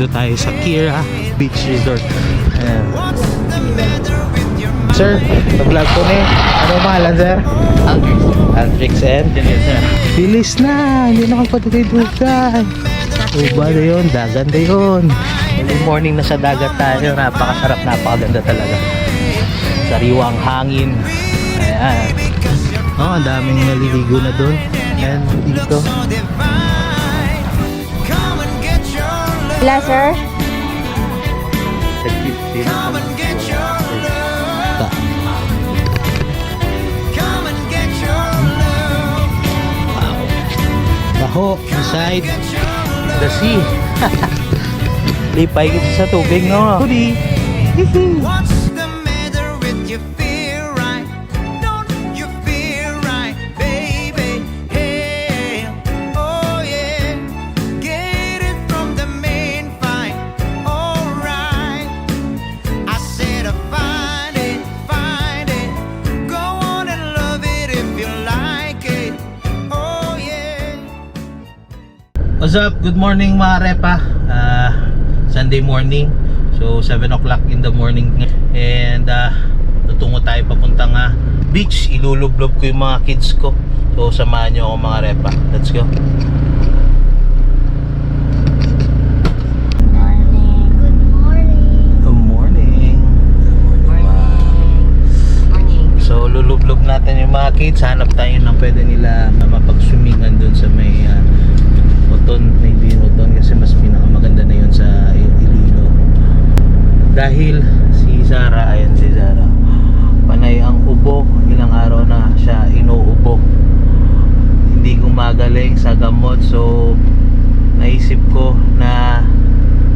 nandito tayo sa Kira Beach Resort. Ayan. Sir, nag-vlog ko ni. Ano pangalan, sir? Aldrich. Altrix and? Yes, sir. Bilis na! Hindi na kapatugay-dugay. Uba na yun, dagat na yun. Early morning na sa dagat tayo. Napakasarap, napakaganda talaga. Sariwang hangin. Ayan. Oh, ang daming naliligo na doon. Ayan, dito. Wala, sir? Ta. Wow. Baho, inside the sea. Lipay kita sa tubig, no? Huli. What's What's up? Good morning mga repa. Ah, Sunday morning. So 7 o'clock in the morning and uh, tutungo tayo papuntang uh, beach. Ilulublob ko yung mga kids ko. So samahan nyo ako mga repa. Let's go. Natin yung mga kids. Hanap tayo ng pwede nila mapag-swimingan dun sa may uh, Oton, may hindi Oton kasi mas pinakamaganda na yun sa Iloilo. Dahil si Zara, ayan si Zara, panay ang ubo, ilang araw na siya inuubo. Hindi gumagaling sa gamot so naisip ko na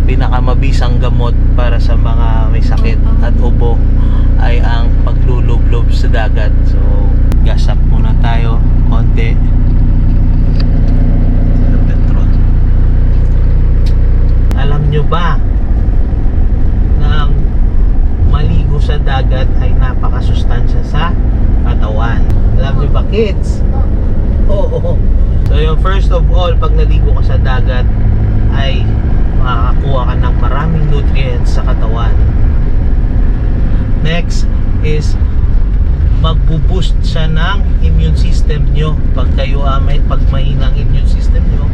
pinakamabisang gamot para sa mga may sakit at ubo ay ang paglulublob sa dagat. So, gas up muna tayo konti. Sa petrol. Alam nyo ba na ang maligo sa dagat ay napakasustansya sa katawan? Alam nyo ba kids? Oo. So yung first of all, pag naligo ka sa dagat ay makakakuha ka ng maraming nutrients sa katawan. Next is magbo-boost siya ng immune system nyo. Pag kayo ah, may pag mahina ang immune system nyo,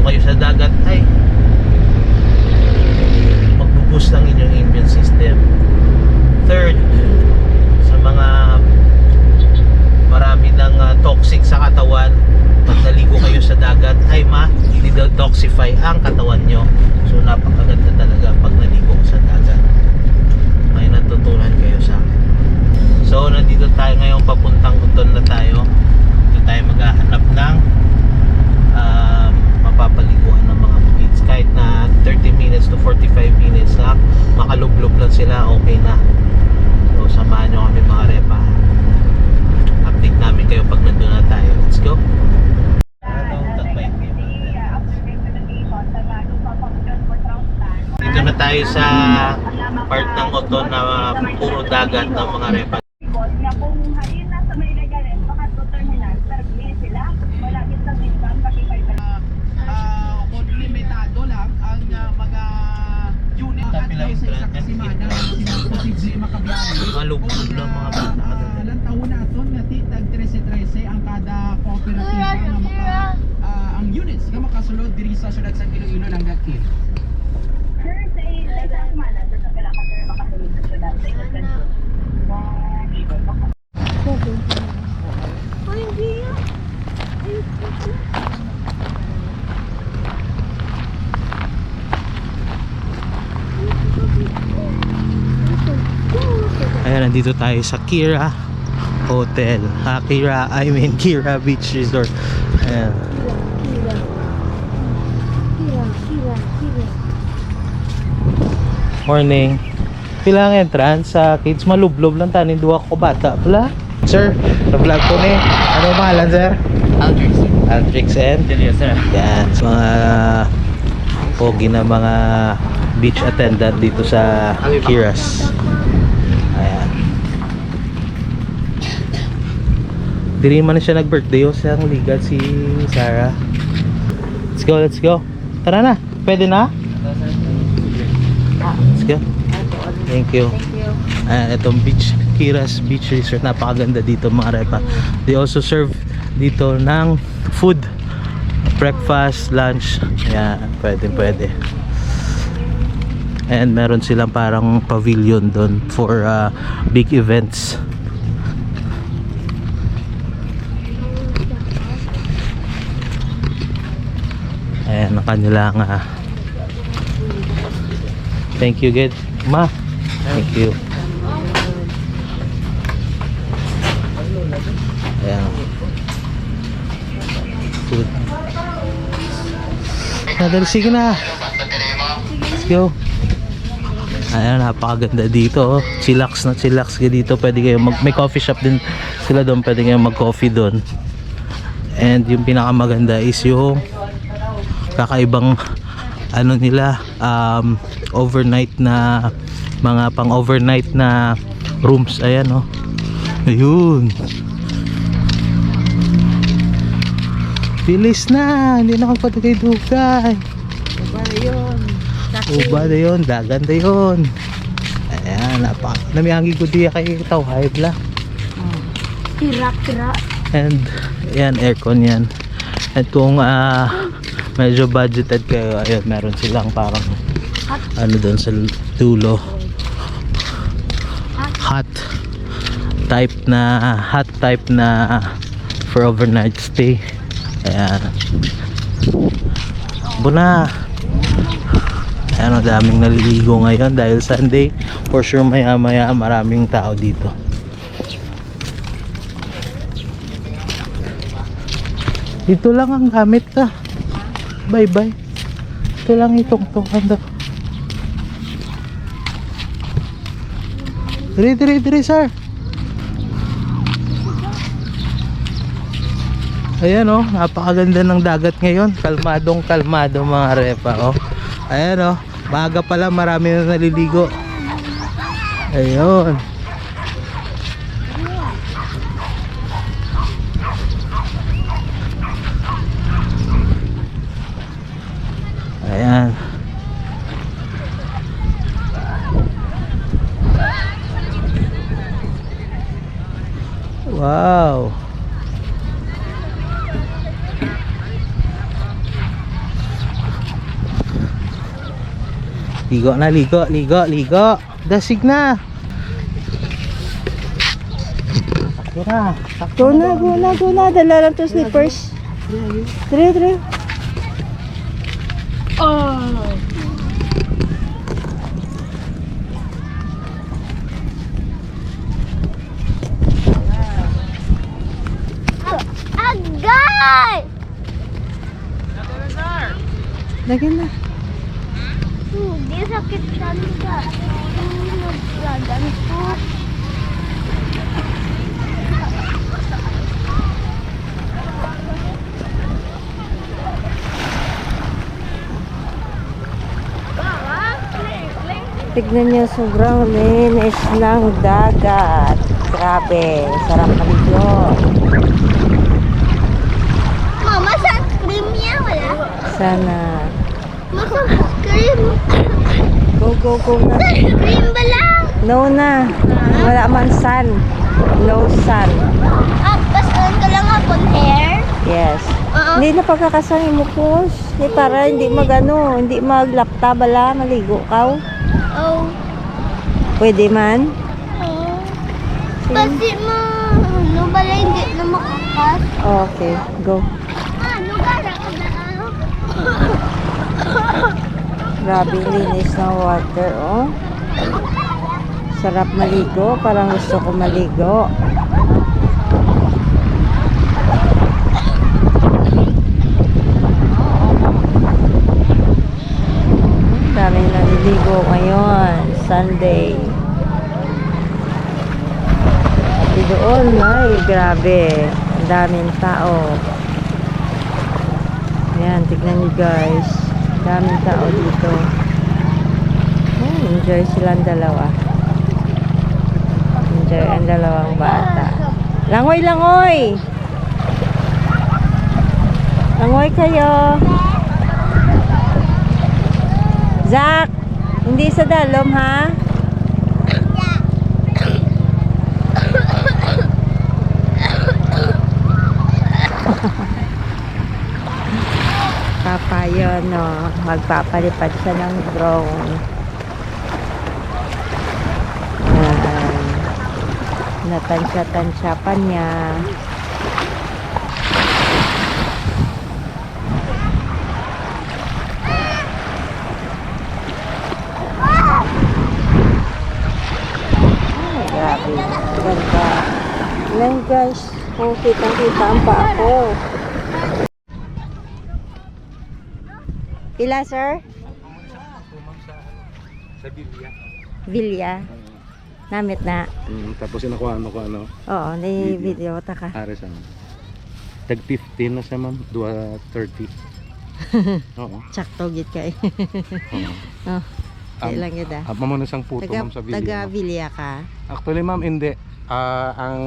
naligo kayo sa dagat. Ay. Magbo-boost ang inyong immune system. Third, sa mga marami ng ah, toxic sa katawan pag naligo kayo sa dagat ay ma-detoxify ang katawan nyo. So napakaganda talaga pag naligo sa dagat. May natutunan kayo sa akin. So nandito tayo ngayon papuntang Uton na tayo. Dito tayo maghahanap ng um, mapapaliguan ng mga kids kahit na 30 minutes to 45 minutes na makalublob lang sila okay na so samahan nyo kami mga repa update namin kayo pag nandun na tayo. Let's go! Dito na tayo sa part ng Oton na puro dagat ng mga repa. nga kung hayin na sa may legalet, baka to terminal, service sila, wala din sa discount, pati 5 uh, limitado lang ang uh, mga daw sa yung kasi and. Mga lublob lang mga bata. Uh, lang taon naton nga ti tag 13 ang kada nga maka ah, ang units nga makasulod diri sa syudad sa Iloilo ng Gakil. Sir, sa sa semana, sa pagkala ka sir, makasunod sa syudad, sa ikot ka Ay, hindi yan. Ay, Nandito tayo sa Kira Hotel. Ah, Kira, I mean Kira Beach Resort. Ayan. Kira. Kira, Kira, Kira. Morning. Pilang entrance sa kids malublob lang tanin duwa ko bata pala. Sir, na-vlog ko ni. Ano pangalan, sir? Aldrich. Altrix and? Yes, sir. Yan, sa mga pogi na mga beach attendant dito sa Kiras. Ayan. Diri man na siya nag-birthday o siyang ligat si Sarah. Let's go, let's go. Tara na. Pwede na? Let's go. Thank you. Ah, itong beach, Kiras Beach Resort, napakaganda dito mga repa. They also serve dito ng food, breakfast, lunch. Ayan, pwede, pwede. And meron silang parang pavilion doon for uh, big events. Ayan ang kanilang ah, Thank you, good. Ma. Thank you. Ayan. Food. Nadal, sige na. Let's go. Ayan, napakaganda dito. oh. Chillax na chillax ka dito. Pwede kayo mag may coffee shop din sila doon. Pwede kayo mag-coffee doon. And yung pinakamaganda is yung kakaibang ano nila um, overnight na mga pang overnight na rooms. Ayan oh. Ayun. Bilis na. Hindi na magpatagay dugay. Uba na yun. Dagan na yun. Ayan napak namihangi ko diya kay itaw hayop lang Kira, kira. and ayan aircon yan. At kung ah, medyo budgeted kayo. Ayun meron silang parang ano doon sa dulo. Hot type na hot type na for overnight stay. Ayan. Buna ayan daming naliligo ngayon dahil Sunday. For sure maya maya maraming tao dito. Dito lang ang gamit ka. Bye bye. Ito lang itong tungkan daw. Dire, dire, dire, sir. Ayan oh, napakaganda ng dagat ngayon. Kalmadong kalmado mga repa oh. Ayan oh, maaga pala marami na naliligo. Ayun. Ayan. Wow. Ligo na, ligo, ligo, ligo. Dasig na. Takbo na. Go na, go na, go na. Dala lang to slippers. Dire, dire. Agay! Lagyan na. Hindi sakit siya nila. Naglagan po. Tignan niyo, sobrang linis ng dagat. Grabe, sarap maligo. Mama, sunscreen niya wala? Sana. Mama, sunscreen. Go, go, go na. Sunscreen ba lang? No na. Wala man sun. No sun. Ah, pasalan ka lang akong hair? Yes. Hindi na pagkakasangin mo, Kus. Hindi para hindi magano, hindi maglapta bala, maligo ka. Oh. Pwede man. Oh. Kasi ma, ano ba lang hindi na makakas? Okay, go. Ah, lugar ako na ano? Grabe linis ng water, oh. Sarap maligo, parang gusto ko maligo. Daming naliligo ngayon, Sunday. At doon, ay, grabe. Ang daming tao. Ayan, tignan niyo guys. Daming tao dito. Oh, enjoy silang dalawa. Enjoy ang dalawang bata. Langoy, langoy! Langoy kayo! Zach, hindi sa dalom ha? Papayo, no? Magpapalipad siya ng drone. Ayan. Natansya-tansya pa niya. Ay, grabe. Ganda. Ayan guys. Oh, kitang-kita ang pa ako. Pila, sir? Sa Bilya. Vilya. Namit na. Mm, tapos inakuha ano ko ano, Oo, ni video ta ka. Ares ano. Tag 15 na siya ma'am, 230. Oo. Sakto git kay. oo. Oh, kailan gid ah. Mamo na siyang puto ma'am sa Bilya. taga. Vilya ka. Actually ma'am, hindi. Ah, ang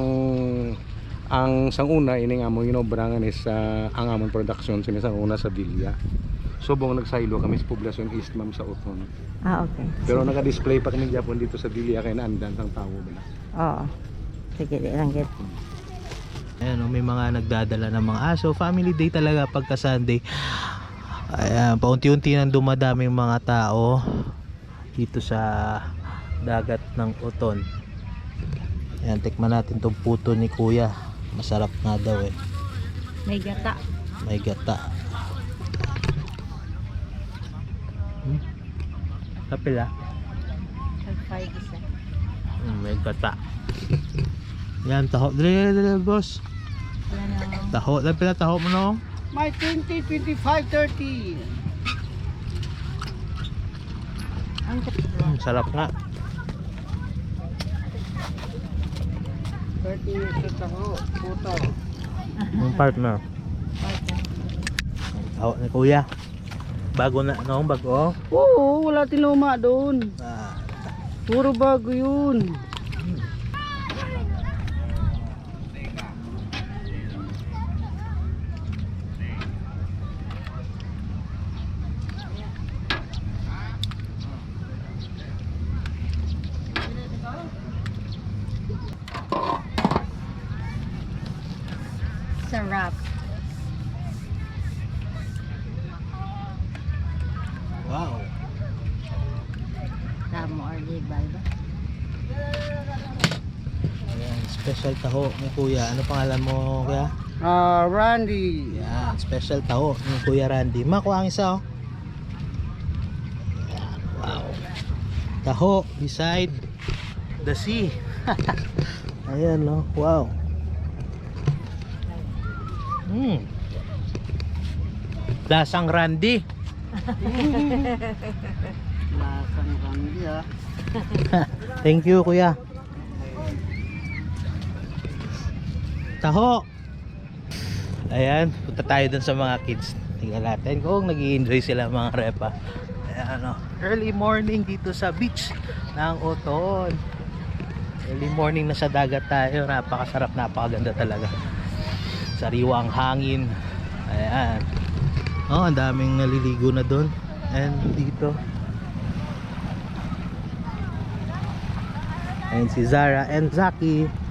ang sang una ining amo ginobrangan is ah, ang amon production sini sa una sa Bilya. Subong nagsaylo kami sa Poblacion East ma'am sa Uton. Ah, okay. Pero naka-display pa kami Japon dito sa Bilya kay naandan ang tao ba. Oo. Sige, di lang git. Ayan, oh, may mga nagdadala ng mga aso. Family day talaga pagka Sunday. Ayan, paunti-unti nang dumadaming mga tao dito sa dagat ng Uton. Ayan, tikman natin tong puto ni Kuya. Masarap nga daw eh. May gata. May gata. Hmm? Kapila? Nag-five isa. Hmm, may gata. Yan, taho. Dali, dali, dali, boss. Taho. Dali pila taho mo no? My 20, 25, 30. Ang Hmm, sarap nga. 30 sa taho, puto. Yung partner. Taho ni Kuya. Bago na, no? Bago. Oo, wala tinuma doon. Ah, Puro bago yun. Wow. Tamo or libal ba? Ayan, special taho ni Kuya. Ano pangalan mo, Kuya? Ah, Randy. Yan, special taho ni Kuya Randy. Makuha ang isa, oh. Ayan, wow. Taho beside the sea. Ayan, no? Wow. Hmm. Lasang Randy. Lasang Randy ah. Thank you, Kuya. Taho. Ayan, punta tayo dun sa mga kids. Tingnan natin kung nag enjoy sila mga repa. Ayan, no. Early morning dito sa beach ng Oton. Early morning na sa dagat tayo. Napakasarap, napakaganda talaga. Sariwang hangin. Ayan. Oh, ang daming naliligo na doon. And dito. Ayan si Zara and Zaki.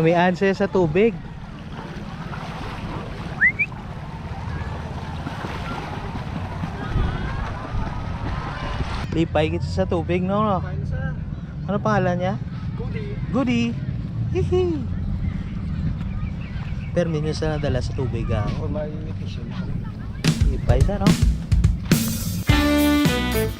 Kami answer sa tubig. Lipay kita sa tubig, no? no? Ano pangalan niya? Goody. Goody. Hihi. Permi niyo sa nadala sa tubig, ah. Or may imitation. Lipay sa, no? Hey,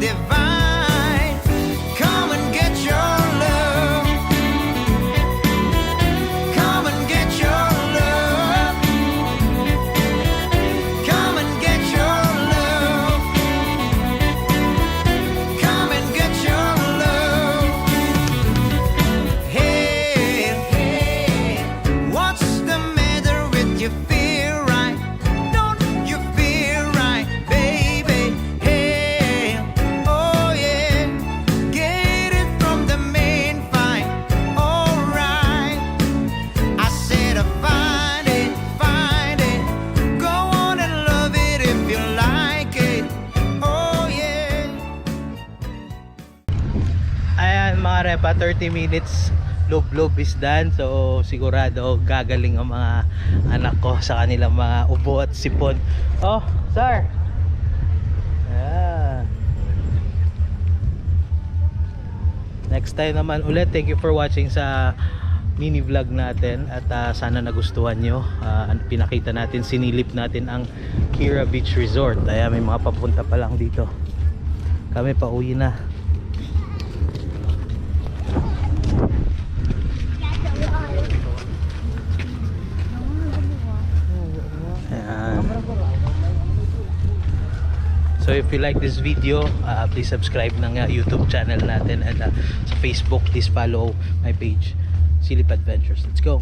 divine. Repa, 30 minutes loob-loob is done. So sigurado gagaling ang mga anak ko sa kanilang mga ubo at sipon. Oh, sir. Next time naman ulit. Thank you for watching sa mini vlog natin at ah, sana nagustuhan nyo. Ah, pinakita natin, sinilip natin ang Kira Beach Resort. Ayan, may mga papunta pa lang dito. Kami pa uwi na. If you like this video, uh, please subscribe ng uh, YouTube channel natin and uh, sa Facebook, please follow my page, Silip Adventures. Let's go!